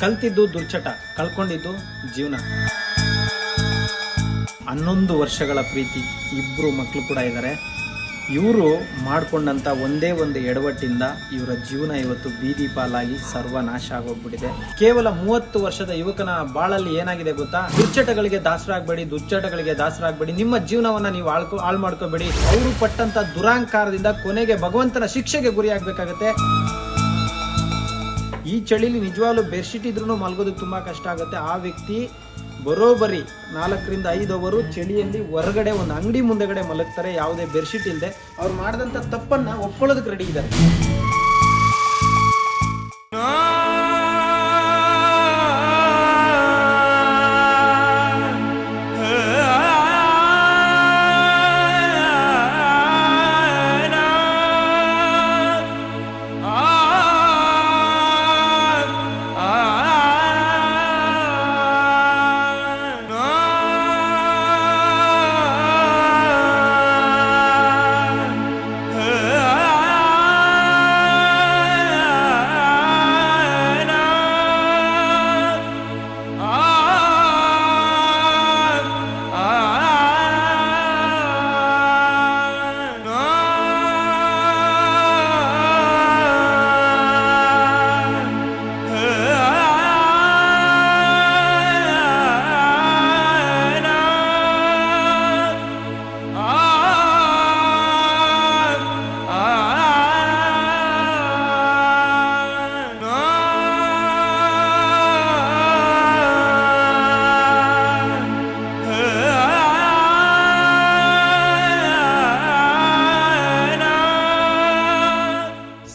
ಕಲ್ತಿದ್ದು ದುರ್ಚಟ, ಕಳ್ಕೊಂಡಿದ್ದು ಜೀವನ. ಹನ್ನೊಂದು ವರ್ಷಗಳ ಪ್ರೀತಿ ಇಬ್ಬರು ಮಕ್ಕಳು ಕೂಡ ಇದ್ದಾರೆ ಇವರು ಮಾಡಿಕೊಂಡಂಥ ಒಂದೇ ಒಂದು ಎಡವಟ್ಟಿಂದ ಇವರ ಜೀವನ ಇವತ್ತು ಬೀದಿ ಪಾಲಾಗಿ ಸರ್ವನಾಶ ಆಗೋಗ್ಬಿಟ್ಟಿದೆ. ಕೇವಲ ಮೂವತ್ತು ವರ್ಷದ ಯುವಕನ ಬಾಳಲ್ಲಿ ಏನಾಗಿದೆ ಗೊತ್ತಾ? ದುಶ್ಚಟಗಳಿಗೆ ದಾಸರಾಗಬೇಡಿ ದುಚ್ಚಟಗಳಿಗೆ ದಾಸರಾಗಬೇಡಿ, ನಿಮ್ಮ ಜೀವನವನ್ನ ನೀವು ಆಳ್ಕೊ ಹಾಳು ಮಾಡ್ಕೋಬೇಡಿ ಅವರು ಪಟ್ಟಂತ ದುರಾಂಕಾರದಿಂದ ಕೊನೆಗೆ ಭಗವಂತನ ಶಿಕ್ಷೆಗೆ ಗುರಿಯಾಗಬೇಕಾಗತ್ತೆ. ಈ ಚಳಿಲಿ ನಿಜವಾಗ್ಲೂ ಬೆಡ್ಶೀಟ್ ಇದ್ರೂ ಮಲ್ಗೋದಕ್ಕೆ ತುಂಬ ಕಷ್ಟ ಆಗುತ್ತೆ. ಆ ವ್ಯಕ್ತಿ ಬರೋಬರಿ ನಾಲ್ಕರಿಂದ ಐದು ಅವರು ಚಳಿಯಲ್ಲಿ ಹೊರಗಡೆ ಒಂದು ಅಂಗಡಿ ಮುಂದೆಗಡೆ ಮಲಗ್ತಾರೆ. ಯಾವುದೇ ಬೆಡ್ಶೀಟ್ ಇಲ್ಲದೆ ಅವ್ರು ಮಾಡಿದಂಥ ತಪ್ಪನ್ನು ಒಪ್ಕೊಳ್ಳೋದಕ್ಕೆ ರೆಡಿ ಇದ್ದಾರೆ.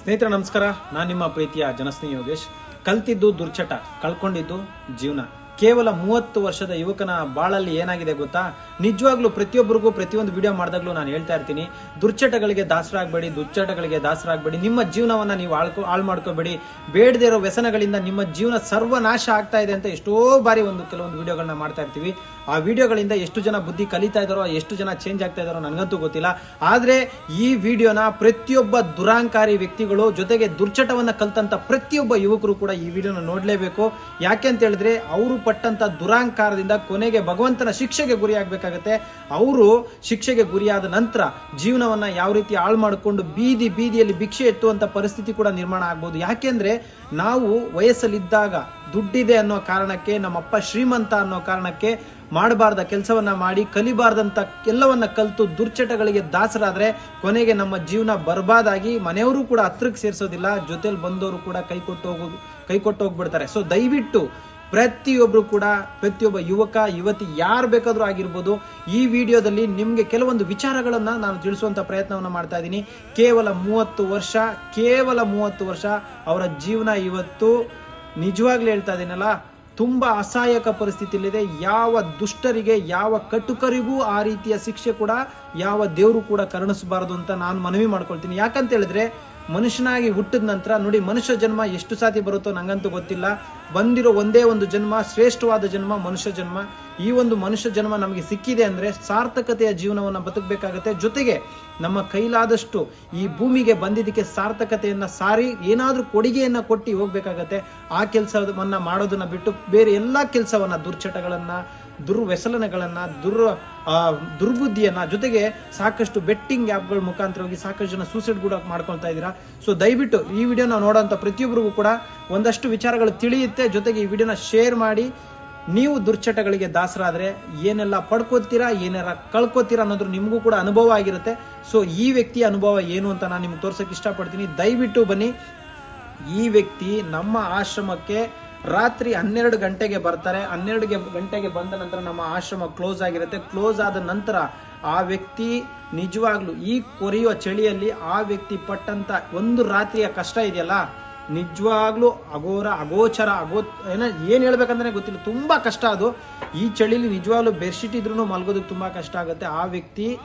ಸ್ನೇಹಿತರೆ, ನಮಸ್ಕಾರ. ನಾನು ನಿಮ್ಮ ಪ್ರೀತಿಯ ಜನಸ್ನೇಹಿ ಯೋಗೇಶ್. ಕಲ್ತಿದ್ದು ದುರ್ಚಟ, ಕಳ್ಕೊಂಡಿದ್ದು ಜೀವನ. ಕೇವಲ ಮೂವತ್ತು ವರ್ಷದ ಯುವಕನ ಬಾಳಲ್ಲಿ ಏನಾಗಿದೆ ಗೊತ್ತಾ? ನಿಜವಾಗ್ಲೂ ಪ್ರತಿಯೊಬ್ಬರಿಗೂ ಪ್ರತಿಯೊಂದು ವಿಡಿಯೋ ಮಾಡಿದಾಗ್ಲೂ ನಾನು ಹೇಳ್ತಾ ಇರ್ತೀನಿ. ದುರ್ಚಟಗಳಿಗೆ ದಾಸರಾಗಬೇಡಿ ದುರ್ಚಟಗಳಿಗೆ ದಾಸರಾಗಬೇಡಿ. ನಿಮ್ಮ ಜೀವನವನ್ನ ನೀವು ಆಳ್ಕೊ, ಹಾಳು ಮಾಡ್ಕೋಬೇಡಿ. ಬೇಡದೇ ಇರೋ ವ್ಯಸನಗಳಿಂದ ನಿಮ್ಮ ಜೀವನ ಸರ್ವನಾಶ ಆಗ್ತಾ ಇದೆ ಅಂತ ಎಷ್ಟೋ ಬಾರಿ ಒಂದು ಕೆಲವೊಂದು ವಿಡಿಯೋಗಳನ್ನ ಮಾಡ್ತಾ ಇರ್ತೀವಿ. ಆ ವಿಡಿಯೋಗಳಿಂದ ಎಷ್ಟು ಜನ ಬುದ್ಧಿ ಕಲಿತಾ ಇದ್ದಾರೋ, ಎಷ್ಟು ಜನ ಚೇಂಜ್ ಆಗ್ತಾ ಇದ್ದಾರೋ ನನಗಂತೂ ಗೊತ್ತಿಲ್ಲ. ಆದರೆ ಈ ವಿಡಿಯೋನ ಪ್ರತಿಯೊಬ್ಬ ದುರಾಂಕಾರಿ ವ್ಯಕ್ತಿಗಳು ಜೊತೆಗೆ ದುರ್ಚಟವನ್ನು ಕಲ್ತಂಥ ಪ್ರತಿಯೊಬ್ಬ ಯುವಕರು ಕೂಡ ಈ ವಿಡಿಯೋನ ನೋಡಲೇಬೇಕು. ಯಾಕೆ ಅಂತ ಹೇಳಿದ್ರೆ ಅವರು ಪಟ್ಟಂಥ ದುರಾಂಕಾರದಿಂದ ಕೊನೆಗೆ ಭಗವಂತನ ಶಿಕ್ಷೆಗೆ ಗುರಿಯಾಗಬೇಕಾಗತ್ತೆ ಅವರು ಶಿಕ್ಷೆಗೆ ಗುರಿಯಾದ ನಂತರ ಜೀವನವನ್ನು ಯಾವ ರೀತಿ ಹಾಳು ಮಾಡಿಕೊಂಡು ಬೀದಿ ಬೀದಿಯಲ್ಲಿ ಭಿಕ್ಷೆ ಎತ್ತುವಂಥ ಪರಿಸ್ಥಿತಿ ಕೂಡ ನಿರ್ಮಾಣ ಆಗ್ಬೋದು. ಯಾಕೆಂದರೆ ನಾವು ವಯಸ್ಸಲ್ಲಿದ್ದಾಗ ದುಡ್ಡಿದೆ ಅನ್ನೋ ಕಾರಣಕ್ಕೆ, ನಮ್ಮಪ್ಪ ಶ್ರೀಮಂತ ಅನ್ನೋ ಕಾರಣಕ್ಕೆ ಮಾಡಬಾರ್ದ ಕೆಲಸವನ್ನ ಮಾಡಿ, ಕಲಿಬಾರ್ದಂತ ಎಲ್ಲವನ್ನ ಕಲಿತು ದುರ್ಚಟಗಳಿಗೆ ದಾಸರಾದ್ರೆ ಕೊನೆಗೆ ನಮ್ಮ ಜೀವನ ಬರ್ಬಾದಾಗಿ ಮನೆಯವರು ಕೂಡ ಹತ್ರಕ್ಕೆ ಸೇರಿಸೋದಿಲ್ಲ, ಜೊತೆಲಿ ಬಂದವರು ಕೂಡ ಕೈ ಕೊಟ್ಟು ಹೋಗೋದು ಕೈ ಕೊಟ್ಟು ಹೋಗ್ಬಿಡ್ತಾರೆ. ಸೊ ದಯವಿಟ್ಟು ಪ್ರತಿಯೊಬ್ಬರು ಕೂಡ, ಪ್ರತಿಯೊಬ್ಬ ಯುವಕ, ಯುವತಿ ಯಾರು ಬೇಕಾದರೂ ಆಗಿರ್ಬೋದು, ಈ ವಿಡಿಯೋದಲ್ಲಿ ನಿಮಗೆ ಕೆಲವೊಂದು ವಿಚಾರಗಳನ್ನ ನಾನು ತಿಳಿಸುವಂತ ಪ್ರಯತ್ನವನ್ನ ಮಾಡ್ತಾ ಇದ್ದೀನಿ ಕೇವಲ ಮೂವತ್ತು ವರ್ಷ, ಕೇವಲ ಮೂವತ್ತು ವರ್ಷ ಅವರ ಜೀವನ ಇವತ್ತು ನಿಜವಾಗ್ಲೂ ಹೇಳ್ತಾ ಇದೀನಲ್ಲ? ತುಂಬಾ ಅಸಹಾಯಕ ಪರಿಸ್ಥಿತಿಯಲ್ಲಿದೆ. ಯಾವ ದುಷ್ಟರಿಗೆ, ಯಾವ ಕಟುಕರಿಗೂ ಆ ರೀತಿಯ ಶಿಕ್ಷೆ ಕೂಡ, ಯಾವ ದೇವರು ಕೂಡ ಕರುಣಿಸಬಾರದು ಅಂತ ನಾನು ಮನವಿ ಮಾಡ್ಕೊಳ್ತೀನಿ. ಯಾಕಂತ ಹೇಳಿದ್ರೆ ಮನುಷ್ಯನಾಗಿ ಹುಟ್ಟಿದ ನಂತರ ನೋಡಿ, ಮನುಷ್ಯ ಜನ್ಮ ಎಷ್ಟು ಸಾತಿ ಬರುತ್ತೋ ನಂಗಂತೂ ಗೊತ್ತಿಲ್ಲ. ಬಂದಿರೋ ಒಂದೇ ಒಂದು ಜನ್ಮ, ಶ್ರೇಷ್ಠವಾದ ಜನ್ಮ, ಮನುಷ್ಯ ಜನ್ಮ. ಈ ಒಂದು ಮನುಷ್ಯ ಜನ್ಮ ನಮಗೆ ಸಿಕ್ಕಿದೆ ಅಂದರೆ ಸಾರ್ಥಕತೆಯ ಜೀವನವನ್ನು ಬದುಕಬೇಕಾಗತ್ತೆ. ಜೊತೆಗೆ ನಮ್ಮ ಕೈಲಾದಷ್ಟು ಈ ಭೂಮಿಗೆ ಬಂದಿದ್ದಕ್ಕೆ ಸಾರ್ಥಕತೆಯನ್ನು ಸಾರಿ, ಏನಾದರೂ ಕೊಡುಗೆಯನ್ನು ಕೊಟ್ಟು ಹೋಗ್ಬೇಕಾಗತ್ತೆ. ಆ ಕೆಲಸವನ್ನು ಮಾಡೋದನ್ನು ಬಿಟ್ಟು ಬೇರೆ ಎಲ್ಲ ಕೆಲಸವನ್ನು, ದುರ್ಚಟಗಳನ್ನ ದುರ್ವ್ಯಸನಗಳನ್ನ, ದುರ್ ದುರ್ಬುದ್ಧಿಯನ್ನ ಜೊತೆಗೆ ಸಾಕಷ್ಟು ಬೆಟ್ಟಿಂಗ್ ಆ್ಯಪ್ಗಳ ಮುಖಾಂತರ ಹೋಗಿ ಸಾಕಷ್ಟು ಜನ ಸೂಸೈಡ್ ಕೂಡ ಮಾಡ್ಕೊಳ್ತಾ ಇದ್ದೀರಾ. ಸೊ ದಯವಿಟ್ಟು ಈ ವಿಡಿಯೋನ ನೋಡೋಂಥ ಪ್ರತಿಯೊಬ್ಬರಿಗೂ ಕೂಡ ಒಂದಷ್ಟು ವಿಚಾರಗಳು ತಿಳಿಯುತ್ತೆ. ಜೊತೆಗೆ ಈ ವಿಡಿಯೋನ ಶೇರ್ ಮಾಡಿ. ನೀವು ದುರ್ಚಟಗಳಿಗೆ ದಾಸರಾದರೆ ಏನೆಲ್ಲ ಪಡ್ಕೋತೀರಾ, ಏನೆಲ್ಲ ಕಳ್ಕೊತೀರಾ ಅನ್ನೋದ್ರ ನಿಮಗೂ ಕೂಡ ಅನುಭವ ಆಗಿರುತ್ತೆ. ಸೊ ಈ ವ್ಯಕ್ತಿಯ ಅನುಭವ ಏನು ಅಂತ ನಾನು ನಿಮ್ಗೆ ತೋರ್ಸೋಕೆ ಇಷ್ಟಪಡ್ತೀನಿ. ದಯವಿಟ್ಟು ಬನ್ನಿ. ಈ ವ್ಯಕ್ತಿ ನಮ್ಮ ಆಶ್ರಮಕ್ಕೆ ರಾತ್ರಿ ಹನ್ನೆರಡು ಗಂಟೆಗೆ ಬರ್ತಾರೆ. ಹನ್ನೆರಡು ಗಂಟೆಗೆ ಬಂದ ನಂತರ ನಮ್ಮ ಆಶ್ರಮ ಕ್ಲೋಸ್ ಆಗಿರುತ್ತೆ. ಕ್ಲೋಸ್ ಆದ ನಂತರ ಆ ವ್ಯಕ್ತಿ ನಿಜವಾಗ್ಲೂ ಈ ಕೊರೆಯುವ ಚಳಿಯಲ್ಲಿ ಆ ವ್ಯಕ್ತಿ ಪಟ್ಟಂತ ಒಂದು ರಾತ್ರಿಯ ಕಷ್ಟ ಇದೆಯಲ್ಲ? ನಿಜವಾಗ್ಲೂ ಅಗೋರ ಅಗೋಚರ, ಅಗೋ, ಏನ, ಏನ್ ಹೇಳ್ಬೇಕಂದ್ರೆ ಗೊತ್ತಿಲ್ಲ. ತುಂಬಾ ಕಷ್ಟ ಅದು. ಈ ಚಳಿಲಿ ನಿಜವಾಗ್ಲೂ ಬೆಡ್ಶೀಟ್ ಇದ್ರೂ ಮಲ್ಗೋದಕ್ಕೆ ತುಂಬಾ ಕಷ್ಟ ಆಗುತ್ತೆ. ಆ ವ್ಯಕ್ತಿ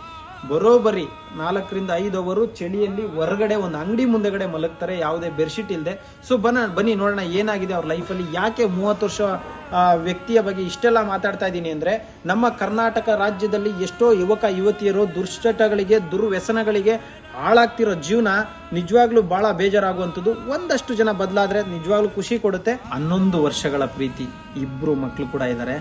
ಬರೋಬರಿ ನಾಲ್ಕರಿಂದ ಐದು ಅವರು ಚಳಿಯಲ್ಲಿ ಹೊರಗಡೆ ಒಂದು ಅಂಗಡಿ ಮುಂದೆಗಡೆ ಮಲಗ್ತಾರೆ, ಯಾವುದೇ ಬೆಡ್ಶೀಟ್ ಇಲ್ಲದೆ ಸೊ ಬನ್ನ ಬನ್ನಿ ನೋಡೋಣ ಏನಾಗಿದೆ ಅವ್ರ ಲೈಫಲ್ಲಿ ಯಾಕೆ ಮೂವತ್ತು ವರ್ಷ ವ್ಯಕ್ತಿಯ ಬಗ್ಗೆ ಇಷ್ಟೆಲ್ಲ ಮಾತಾಡ್ತಾ ಇದ್ದೀನಿ ಅಂದರೆ, ನಮ್ಮ ಕರ್ನಾಟಕ ರಾಜ್ಯದಲ್ಲಿ ಎಷ್ಟೋ ಯುವಕ, ಯುವತಿಯರು ದುಶ್ಚಟಗಳಿಗೆ, ದುರ್ವ್ಯಸನಗಳಿಗೆ ಹಾಳಾಗ್ತಿರೋ ಜೀವನ ನಿಜವಾಗ್ಲೂ ಬಹಳ ಬೇಜಾರಾಗುವಂಥದ್ದು. ಒಂದಷ್ಟು ಜನ ಬದಲಾದ್ರೆ ನಿಜವಾಗ್ಲೂ ಖುಷಿ ಕೊಡುತ್ತೆ. ಹನ್ನೊಂದು ವರ್ಷಗಳ ಪ್ರೀತಿ. ಇಬ್ಬರು ಮಕ್ಕಳು ಕೂಡ ಇದ್ದಾರೆ.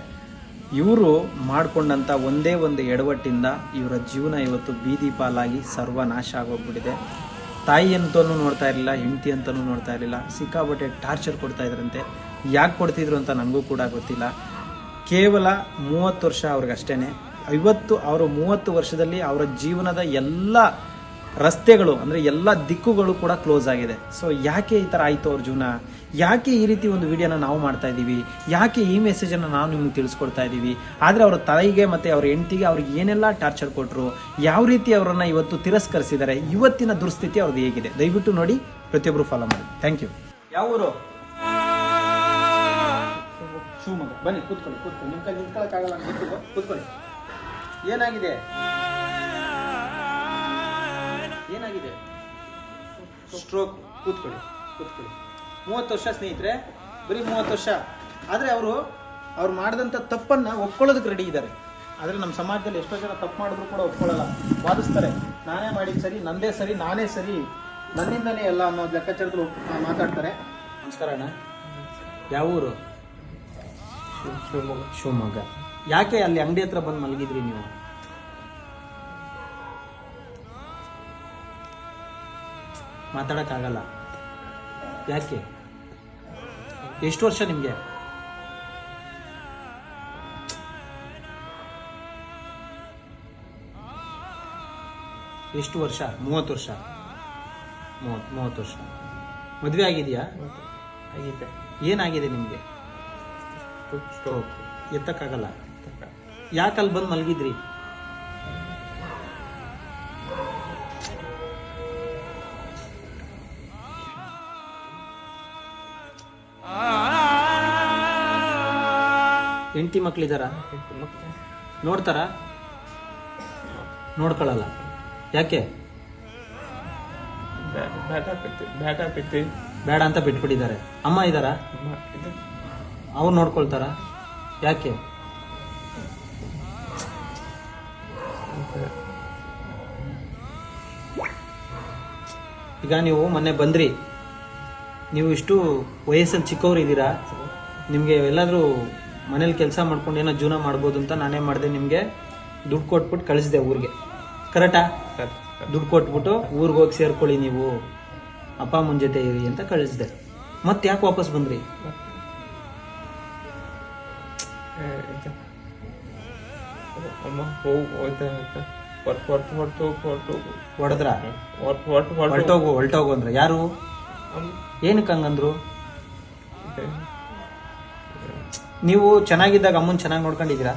ಇವರು ಮಾಡಿಕೊಂಡಂಥ ಒಂದೇ ಒಂದು ಎಡವಟ್ಟಿಂದ ಇವರ ಜೀವನ ಇವತ್ತು ಬೀದಿ ಪಾಲಾಗಿ ಸರ್ವನಾಶ ಆಗೋಗ್ಬಿಟ್ಟಿದೆ. ತಾಯಿ ಅಂತಲೂ ನೋಡ್ತಾ ಇರಲಿಲ್ಲ, ಹೆಂಡತಿ ಅಂತಲೂ ನೋಡ್ತಾ ಇರಲಿಲ್ಲ, ಸಿಕ್ಕಾಪಟ್ಟೆ ಟಾರ್ಚರ್ ಕೊಡ್ತಾ ಇದ್ರಂತೆ. ಯಾಕೆ ಕೊಡ್ತಿದ್ರು ಅಂತ ನನಗೂ ಕೂಡ ಗೊತ್ತಿಲ್ಲ. ಕೇವಲ ಮೂವತ್ತು ವರ್ಷ ಅವ್ರಿಗಷ್ಟೇ ಐವತ್ತು, ಅವರು ಮೂವತ್ತು ವರ್ಷದಲ್ಲಿ ಅವರ ಜೀವನದ ಎಲ್ಲ ರಸ್ತೆಗಳು ಅಂದರೆ ಎಲ್ಲ ದಿಕ್ಕುಗಳು ಕೂಡ ಕ್ಲೋಸ್ ಆಗಿದೆ. ಸೊ ಯಾಕೆ ಈ ಥರ ಆಯಿತು ಅವ್ರ ಜೀವನ? ಯಾಕೆ ಈ ರೀತಿ ಒಂದು ವಿಡಿಯೋನ ನಾವು ಮಾಡ್ತಾ ಇದ್ದೀವಿ? ಯಾಕೆ ಈ ಮೆಸೇಜನ್ನು ನಾವು ನಿಮ್ಗೆ ತಿಳಿಸ್ಕೊಡ್ತಾ ಇದ್ದೀವಿ? ಆದರೆ ಅವರ ತಾಯಿಗೆ ಮತ್ತು ಅವ್ರ ಹೆಂಡತಿಗೆ ಅವ್ರಿಗೆ ಏನೆಲ್ಲ ಟಾರ್ಚರ್ ಕೊಟ್ಟರು ಯಾವ ರೀತಿ ಅವರನ್ನು ಇವತ್ತು ತಿರಸ್ಕರಿಸಿದ್ದಾರೆ ಇವತ್ತಿನ ದುರ್ಸ್ಥಿತಿ ಅವ್ರದ್ದು ಹೇಗಿದೆ? ದಯವಿಟ್ಟು ನೋಡಿ ಪ್ರತಿಯೊಬ್ಬರು ಫಾಲೋ ಮಾಡಿ. ಥ್ಯಾಂಕ್ ಯು ಯಾವ ಊರು? ಶಿವಮೊಗ್ಗ. ಬನ್ನಿ, ಕೂತ್ಕೊಳ್ಳಿ ಕೂತ್ಕೊಳ್ಳಿ. ನಿಮ್ಮ ಕೈ ನಿಂತ್ಕೊಳ್ಳೋಕ್ಕಾಗಲ್ಲ ಕೂತ್ಕೊಳ್ಳಿ. ಏನಾಗಿದೆ? ಸ್ಟ್ರೋಕ್ ಕೂತ್ಕೊಳ್ಳಿ ಕೂತ್ಕೊಳ್ಳಿ. ಮೂವತ್ತು ವರ್ಷ ಸ್ನೇಹಿತರೆ ಬರೀ ಮೂವತ್ತು ವರ್ಷ. ಆದರೆ ಅವರು ಅವ್ರು ಮಾಡಿದಂಥ ತಪ್ಪನ್ನು ಒಪ್ಕೊಳ್ಳೋದಕ್ಕೆ ರೆಡಿ ಇದ್ದಾರೆ. ಆದರೆ ನಮ್ಮ ಸಮಾಜದಲ್ಲಿ ಎಷ್ಟೋ ಜನ ತಪ್ಪು ಮಾಡಿದ್ರು ಕೂಡ ಒಪ್ಕೊಳ್ಳಲ್ಲ. ವಾದಿಸ್ತಾರೆ ನಾನೇ ಮಾಡಿದ್ದು ಸರಿ ನಂದೇ ಸರಿ ನಾನೇ ಸರಿ ನನ್ನಿಂದನೇ ಎಲ್ಲ ಅನ್ನೋ ಲೆಕ್ಕಾಚಾರದಲ್ಲಿ ಮಾತಾಡ್ತಾರೆ. ನಮಸ್ಕಾರ ಅಣ್ಣ. ಯಾವ ಊರು? ಶಿವಮೊಗ್ಗ ಶಿವಮೊಗ್ಗ. ಯಾಕೆ ಅಲ್ಲಿ ಅಂಗಡಿ ಹತ್ರ ಬಂದು ಮಲಗಿದ್ರಿ ನೀವು? ಮಾತಾಡಕ್ಕಾಗಲ್ಲ. ಯಾಕೆ? ಎಷ್ಟು ವರ್ಷ ನಿಮಗೆ? ಎಷ್ಟು ವರ್ಷ? ಮೂವತ್ತು ವರ್ಷ. ಮೂವತ್ತು ಮೂವತ್ತು ವರ್ಷ. ಮದುವೆ ಆಗಿದೆಯಾ? ಆಗಿದೆ ಏನಾಗಿದೆ ನಿಮಗೆ? ಎತ್ತಕ್ಕಾಗಲ್ಲ. ಯಾಕೆ ಅಲ್ಲಿ ಬಂದು ಮಲಗಿದ್ರಿ? ಹೆಂಡತಿ ಮಕ್ಳಿದಾರ? ನೋಡ್ತಾರ? ನೋಡ್ಕೊಳಲ್ಲ. ಯಾಕೆ? ಬೇಡ ಅಂತ ಬಿಟ್ಬಿಟ್ಟಿದ್ದಾರೆ. ಅಮ್ಮ ಇದಾರ? ಅವ್ರು ನೋಡ್ಕೊಳ್ತಾರ? ಯಾಕೆ? ಈಗ ನೀವು ಮೊನ್ನೆ ಬಂದ್ರಿ. ನೀವು ಇಷ್ಟು ವಯಸ್ಸಲ್ಲಿ ಚಿಕ್ಕವ್ರು ಇದ್ದೀರಾ ನಿಮಗೆ ಎಲ್ಲಾದರೂ ಮನೇಲಿ ಕೆಲಸ ಮಾಡ್ಕೊಂಡು ಏನೋ ಜೀವನ ಮಾಡ್ಬೋದು ಅಂತ ನಾನೇ ಮಾಡಿದೆ ನಿಮಗೆ ದುಡ್ಡು ಕೊಟ್ಬಿಟ್ಟು ಕಳಿಸಿದೆ ಊರಿಗೆ. ಕರೆಕ್ಟಾ ದುಡ್ಡು ಕೊಟ್ಬಿಟ್ಟು ಊರಿಗೆ ಹೋಗಿ ಸೇರ್ಕೊಳ್ಳಿ ನೀವು. ಅಪ್ಪ ಅಮ್ಮನ ಜೊತೆ ಇರಿ ಅಂತ ಕಳಿಸಿದೆ. ಮತ್ತೆ ಯಾಕೆ ವಾಪಸ್ ಬಂದ್ರಿ? ಹೊಡೆದ್ರ ಹೊರ್ಟು ಹೊರ್ಟು ಹೊರ್ಟು ಹೊಲ್ಟೋಗು ಅಂದ್ರೆ ಯಾರು? ಏನಕ್ಕೆ ಹಂಗಂದ್ರು. ನೀವು ಚೆನ್ನಾಗಿದ್ದಾಗ ಅಮ್ಮನ ಚೆನ್ನಾಗಿ ನೋಡ್ಕೊಂಡಿದ್ದೀರಾ?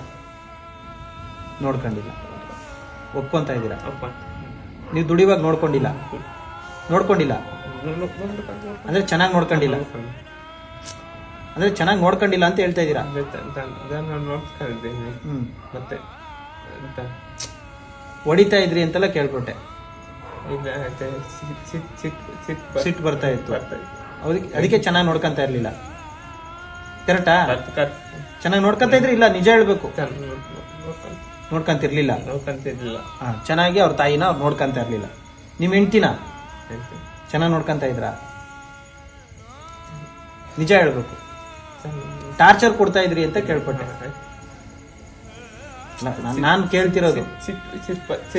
ನೋಡ್ಕೊಂಡಿಲ್ಲ. ಒಪ್ಕೊಂತ ಇದ್ದೀರಾ? ನೀವು ದುಡಿವಾಗ ನೋಡ್ಕೊಂಡಿಲ್ಲ? ನೋಡ್ಕೊಂಡಿಲ್ಲ? ನೋಡು- ನೋಡು- ನೋಡು- ಅಂದ್ರೆ ಚೆನ್ನಾಗಿ ನೋಡ್ಕೊಂಡಿಲ್ಲ? ಅಂದ್ರೆ ಚೆನ್ನಾಗಿ ನೋಡ್ಕೊಂಡಿಲ್ಲ ಅಂತ ಹೇಳ್ತಾ ಇದ್ದೀರಾ? ಮತ್ತೆ ಹೊಡಿತಾ ಇದ್ರಿ ಅಂತೆಲ್ಲ ಸಿಟ್ ಸಿಟ್ಟು ಬರ್ತಾ ಇತ್ತು. ಬರ್ತಾ ಇತ್ತು. ಅದಕ್ಕೆ ಅದಕ್ಕೆ ಚೆನ್ನಾಗಿ ನೋಡ್ಕೊಂತ ಇರ್ಲಿಲ್ಲ. ಕರೆಕ್ಟಾ ಚೆನ್ನಾಗಿ ನೋಡ್ಕೊಂತ ಇದ್ರಿ? ಇಲ್ಲ ನಿಜ ಹೇಳ್ಬೇಕು. ನೋಡ್ಕಂತಿರ್ಲಿಲ್ಲ ನೋಡ್- ನೋಡ್- ನೋಡ್ಕೊಂತ. ನೋಡ್ಕೊಂತಿರ್ಲಿಲ್ಲ. ಹಾ ಚೆನ್ನಾಗಿ ಅವ್ರ ತಾಯಿನ ಅವ್ರು ನೋಡ್ಕಂತ ಇರ್ಲಿಲ್ಲ. ನಿಮ್ ಹೆಂಡ್ತಿನ? ಚೆನ್ನಾಗಿ ನೋಡ್ಕಂತ ಇದ್ರ? ನಿಜ ಹೇಳ್ಬೇಕು. ಟಾರ್ಚರ್ ಕೊಡ್ತಾ ಇದ್ರಿ ಅಂತ ಕೇಳ್ಪಟ್ಟೆ. ನಾನು ಕೇಳ್ತಿರೋದು.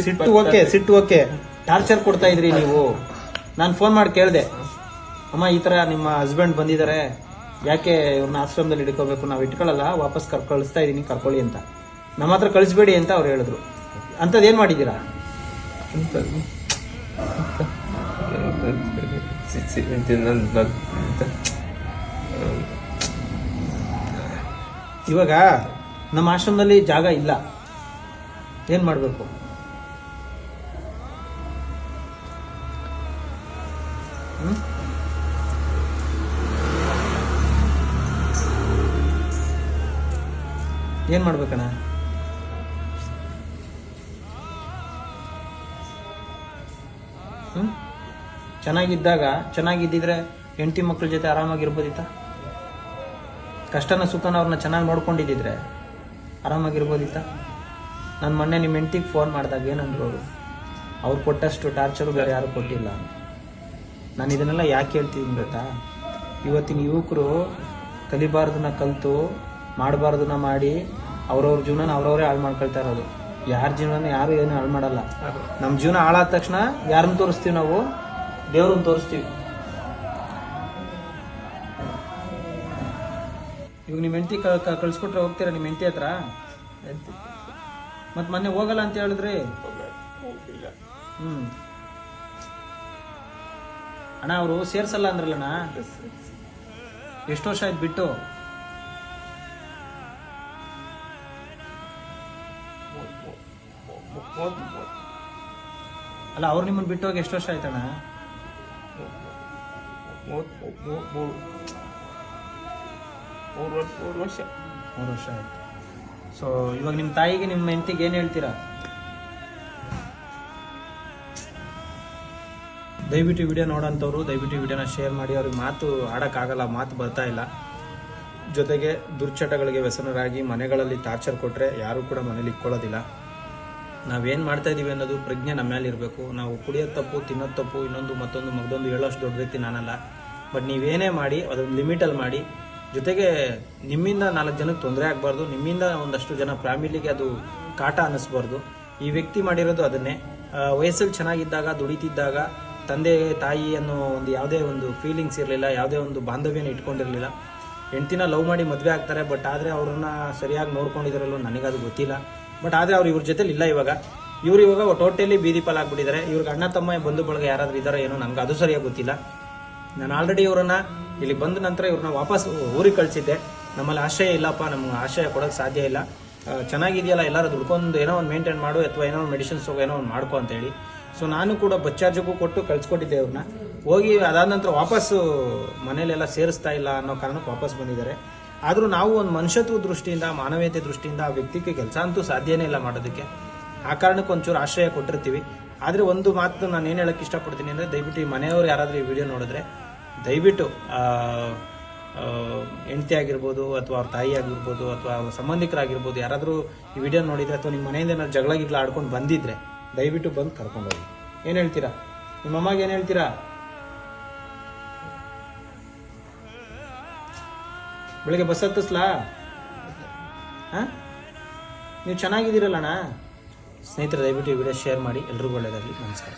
ಸಿಟ್ಟು ಓಕೆ. ಸಿಟ್ಟು ಓಕೆ. ಟಾರ್ಚರ್ ಕೊಡ್ತಾ ಇದ್ರಿ ನೀವು. ನಾನು ಫೋನ್ ಮಾಡಿ ಕೇಳಿದೆ. ಅಮ್ಮ ಈ ತರ ನಿಮ್ಮ ಹಸ್ಬೆಂಡ್ ಬಂದಿದ್ದಾರೆ ಯಾಕೆ ಇವ್ರನ್ನ ಆಶ್ರಮದಲ್ಲಿ ಹಿಡ್ಕೋಬೇಕು? ನಾವು ಇಟ್ಕೊಳ್ಳಲ್ಲ ವಾಪಸ್ ಕರ್ ಕಳಿಸ್ತಾ ಇದ್ದೀನಿ ಕರ್ಕೊಳ್ಳಿ ಅಂತ. ನಮ್ಮ ಹತ್ರ ಕಳಿಸ್ಬೇಡಿ ಅಂತ ಅವ್ರು ಹೇಳಿದ್ರು. ಅಂಥದ್ದು ಏನು ಮಾಡಿದ್ದೀರಾ. ಇವಾಗ ನಮ್ಮ ಆಶ್ರಮದಲ್ಲಿ ಜಾಗ ಇಲ್ಲ. ಏನು ಮಾಡ್ಬೇಕು? ಏನ್ ಮಾಡ್ಬೇಕಣ್ಣ? ಹ್ಞೂ ಚೆನ್ನಾಗಿದ್ದಾಗ, ಚೆನ್ನಾಗಿದ್ದಿದ್ರೆ ಹೆಂಡತಿ ಮಕ್ಕಳ ಜೊತೆ ಆರಾಮಾಗಿರ್ಬೋದಿತ್ತ? ಕಷ್ಟನ ಸುಖನ ಅವ್ರನ್ನ ಚೆನ್ನಾಗಿ ನೋಡ್ಕೊಂಡಿದ್ದಿದ್ರೆ ಆರಾಮಾಗಿರ್ಬೋದಿತ್ತ? ನಾನು ಮೊನ್ನೆ ನಿಮ್ಮ ಹೆಂಡ್ತಿಗೆ ಫೋನ್ ಮಾಡಿದಾಗ ಏನಂದ್ರು ಅವರು, ಅವ್ರು ಕೊಟ್ಟಷ್ಟು ಟಾರ್ಚರು ಬೇರೆ ಯಾರು ಕೊಟ್ಟಿಲ್ಲ. ನಾನು ಇದನ್ನೆಲ್ಲ ಯಾಕೆ ಹೇಳ್ತಿದ್ದೀನಿ ಗೊತ್ತಾ? ಇವತ್ತಿನ ಯುವಕರು ಕಲಿಬಾರ್ದನ್ನ ಕಲಿತು ಮಾಡಬಾರ್ದನ್ನ ಮಾಡಿ ಅವ್ರವ್ರ ಜೀವನ ಅವ್ರವರೇ ಹಾಳು ಮಾಡ್ಕೊಳ್ತಾ ಇರೋದು. ಯಾರ ಜೀವನ ಯಾರು ಏನು ಹಾಳು ಮಾಡಲ್ಲ. ನಮ್ಮ ಜೀವನ ಹಾಳಾದ ತಕ್ಷಣ ಯಾರನ್ನು ತೋರಿಸ್ತೀವಿ ನಾವು? ದೇವ್ರನ್ನ ತೋರಿಸ್ತೀವಿ. ಇವಾಗ ನಿಮ್ಮ ಹೆಂಡತಿ ಕಳ್ಸ್ಕೊಟ್ರೆ ಹೋಗ್ತೀರಾ ನಿಮ್ಮ ಹೆಂಡತಿ ಹತ್ರ? ಮತ್ತೆ ಮೊನ್ನೆ ಹೋಗಲ್ಲ ಅಂತ ಹೇಳಿದ್ರಿ? ಹ್ಮ್. ಅಣ್ಣ ಅವರು ಸೇರ್ಸಲ್ಲ ಅಂದ್ರಲ್ಲಣ್ಣ? ಎಷ್ಟು ವರ್ಷ ಆಯ್ತು ಬಿಟ್ಟು? ಅಲ್ಲ, ಅವ್ರು ನಿಮ್ಮನ್ನು ಬಿಟ್ಟು ಹೋಗಿ ಎಷ್ಟು ವರ್ಷ ಆಯ್ತಣ್ಣ? ವರ್ಷ ವರ್ಷ ಸೊ ಇವಾಗ ನಿಮ್ಮ ತಾಯಿಗೆ ನಿಮ್ಮ ಹೆಂಡತಿಗೆ ಏನು ಹೇಳ್ತೀರಾ? ದಯವಿಟ್ಟು ವಿಡಿಯೋ ನೋಡೋಂಥವ್ರು ದಯವಿಟ್ಟು ವಿಡಿಯೋನ ಶೇರ್ ಮಾಡಿ, ಅವ್ರಿಗೆ ಮಾತು ಆಡೋಕ್ಕಾಗಲ್ಲ, ಮಾತು ಬರ್ತಾ ಇಲ್ಲ. ಜೊತೆಗೆ ದುರ್ಚಟಗಳಿಗೆ ವ್ಯಸನರಾಗಿ ಮನೆಗಳಲ್ಲಿ ಟಾರ್ಚರ್ ಕೊಟ್ಟರೆ ಯಾರೂ ಕೂಡ ಮನೇಲಿ ಇಟ್ಕೊಳ್ಳೋದಿಲ್ಲ. ನಾವೇನು ಮಾಡ್ತಾ ಇದ್ದೀವಿ ಅನ್ನೋದು ಪ್ರಜ್ಞೆ ನಮ್ಮ ಮೇಲೆ ಇರಬೇಕು. ನಾವು ಕುಡಿಯೋದು ತಪ್ಪು, ತಿನ್ನೋದು ತಪ್ಪು, ಇನ್ನೊಂದು ಮತ್ತೊಂದು ಮಗದೊಂದು ಹೇಳೋಷ್ಟು ದೊಡ್ಡ ವ್ಯಕ್ತಿ ನಾನಲ್ಲ. ಬಟ್ ನೀವೇನೇ ಮಾಡಿ ಅದೊಂದು ಲಿಮಿಟಲ್ಲಿ ಮಾಡಿ, ಜೊತೆಗೆ ನಿಮ್ಮಿಂದ ನಾಲ್ಕು ಜನಕ್ಕೆ ತೊಂದರೆ ಆಗಬಾರ್ದು, ನಿಮ್ಮಿಂದ ಒಂದಷ್ಟು ಜನ ಫ್ಯಾಮಿಲಿಗೆ ಅದು ಕಾಟ ಅನ್ನಿಸ್ಬಾರ್ದು ಈ ವ್ಯಕ್ತಿ ಮಾಡಿರೋದು ಅದನ್ನೇ. ವಯಸ್ಸಲ್ಲಿ ಚೆನ್ನಾಗಿದ್ದಾಗ, ದುಡಿತಿದ್ದಾಗ, ತಂದೆ, ತಾಯಿ ಅನ್ನೋ ಒಂದು ಯಾವುದೇ ಒಂದು ಫೀಲಿಂಗ್ಸ್ ಇರಲಿಲ್ಲ, ಯಾವುದೇ ಒಂದು ಬಾಂಧವ್ಯನ ಇಟ್ಕೊಂಡಿರಲಿಲ್ಲ. ಹೆಂಡ್ತಿನ ಲವ್ ಮಾಡಿ ಮದುವೆ ಆಗ್ತಾರೆ, ಬಟ್ ಆದರೆ ಅವ್ರನ್ನ ಸರಿಯಾಗಿ ನೋಡ್ಕೊಂಡಿದ್ದಾರಲ್ಲೋ ನನಗದು ಗೊತ್ತಿಲ್ಲ. ಬಟ್ ಆದರೆ ಅವ್ರು ಇವ್ರ ಜೊತೆ ಇಲ್ಲ ಇವಾಗ. ಇವ್ರು ಇವಾಗ ಟೋಟಲಿ ಬೀದಿ ಪಾಲಾಗ್ಬಿಟ್ಟಿದ್ದಾರೆ ಇವ್ರಿಗೆ ಅಣ್ಣ ತಮ್ಮ ಬಂಧು ಬಳಗ ಯಾರಾದ್ರೂ ಇದ್ದಾರೋ ಏನೋ ನಮ್ಗೆ ಅದು ಸರಿಯಾಗಿ ಗೊತ್ತಿಲ್ಲ. ನಾನು ಆಲ್ರೆಡಿ ಇವ್ರನ್ನ ಇಲ್ಲಿ ಬಂದ ನಂತರ ಇವ್ರನ್ನ ವಾಪಸ್ ಊರಿಗೆ ಕಳಿಸಿದ್ದೆ. ನಮ್ಮಲ್ಲಿ ಆಶ್ರಯ ಇಲ್ಲಪ್ಪ, ನಮ್ಗೆ ಆಶ್ರಯ ಕೊಡೋಕೆ ಸಾಧ್ಯ ಇಲ್ಲ. ಚೆನ್ನಾಗಿದೆಯಲ್ಲ, ಎಲ್ಲರೂ ದುಡ್ಕೊಂಡು ಏನೋ ಒಂದು ಮೇಂಟೈನ್ ಮಾಡು ಅಥವಾ ಏನೋ ಒಂದು ಮೆಡಿಸಿನ್ಸ್ ಹೋಗೋ ಏನೋ ಒಂದು ಮಾಡ್ಕೊ ಅಂತೇಳಿ ಸೊ ನಾನು ಕೂಡ ಬಚ್ಚಾರ್ಜಕ್ಕೂ ಕೊಟ್ಟು ಕಳ್ಸಿಕೊಟ್ಟಿದ್ದೆ ಅವ್ರನ್ನ ಹೋಗಿ ಅದಾದ ನಂತರ ವಾಪಸ್ಸು ಮನೇಲೆಲ್ಲ ಸೇರಿಸ್ತಾ ಇಲ್ಲ ಅನ್ನೋ ಕಾರಣಕ್ಕೆ ವಾಪಸ್ ಬಂದಿದ್ದಾರೆ. ಆದರೂ ನಾವು ಒಂದು ಮನುಷ್ಯತ್ವ ದೃಷ್ಟಿಯಿಂದ, ಮಾನವೀಯತೆ ದೃಷ್ಟಿಯಿಂದ ಆ ವ್ಯಕ್ತಿಗೆ ಕೆಲಸ ಅಂತೂ ಸಾಧ್ಯನೇ ಇಲ್ಲ ಮಾಡೋದಕ್ಕೆ. ಆ ಕಾರಣಕ್ಕೆ ಒಂಚೂರು ಆಶ್ರಯ ಕೊಟ್ಟಿರ್ತೀವಿ. ಆದರೆ ಒಂದು ಮಾತು ನಾನು ಏನು ಹೇಳಕ್ಕೆ ಇಷ್ಟಪಡ್ತೀನಿ ಅಂದರೆ ದಯವಿಟ್ಟು ಈ ಮನೆಯವರು ಯಾರಾದರೂ ಈ ವಿಡಿಯೋ ನೋಡಿದ್ರೆ ದಯವಿಟ್ಟು ಹೆಂಡತಿ ಆಗಿರ್ಬೋದು ಅಥವಾ ಅವ್ರ ತಾಯಿ ಆಗಿರ್ಬೋದು ಅಥವಾ ಸಂಬಂಧಿಕರಾಗಿರ್ಬೋದು ಯಾರಾದರೂ ಈ ವಿಡಿಯೋ ನೋಡಿದ್ರೆ ಅಥವಾ ನಿಮ್ಮ ಮನೆಯಿಂದ ಏನಾದ್ರು ಜಗಳ ಆಡ್ಕೊಂಡು ಬಂದಿದ್ರೆ ದಯವಿಟ್ಟು ಬಂದು ಕರ್ಕೊಂಡು ಹೋಗಿ. ಏನು ಹೇಳ್ತೀರಾ? ನಿಮ್ಮ ಅಮ್ಮಗೆ ಏನು ಹೇಳ್ತೀರಾ? ಬೆಳಿಗ್ಗೆ ಬಸ್ ಹತ್ತಿಸ್ಲಾ? ಹಾಂ? ನೀವು ಚೆನ್ನಾಗಿದ್ದೀರಲ್ಲಣ್ಣ? ಸ್ನೇಹಿತರೆ, ದಯವಿಟ್ಟು ಈ ವಿಡಿಯೋ ಶೇರ್ ಮಾಡಿ. ಎಲ್ರಿಗೂ ಒಳ್ಳೆಯದಾಗಲಿ. ನಮಸ್ಕಾರ.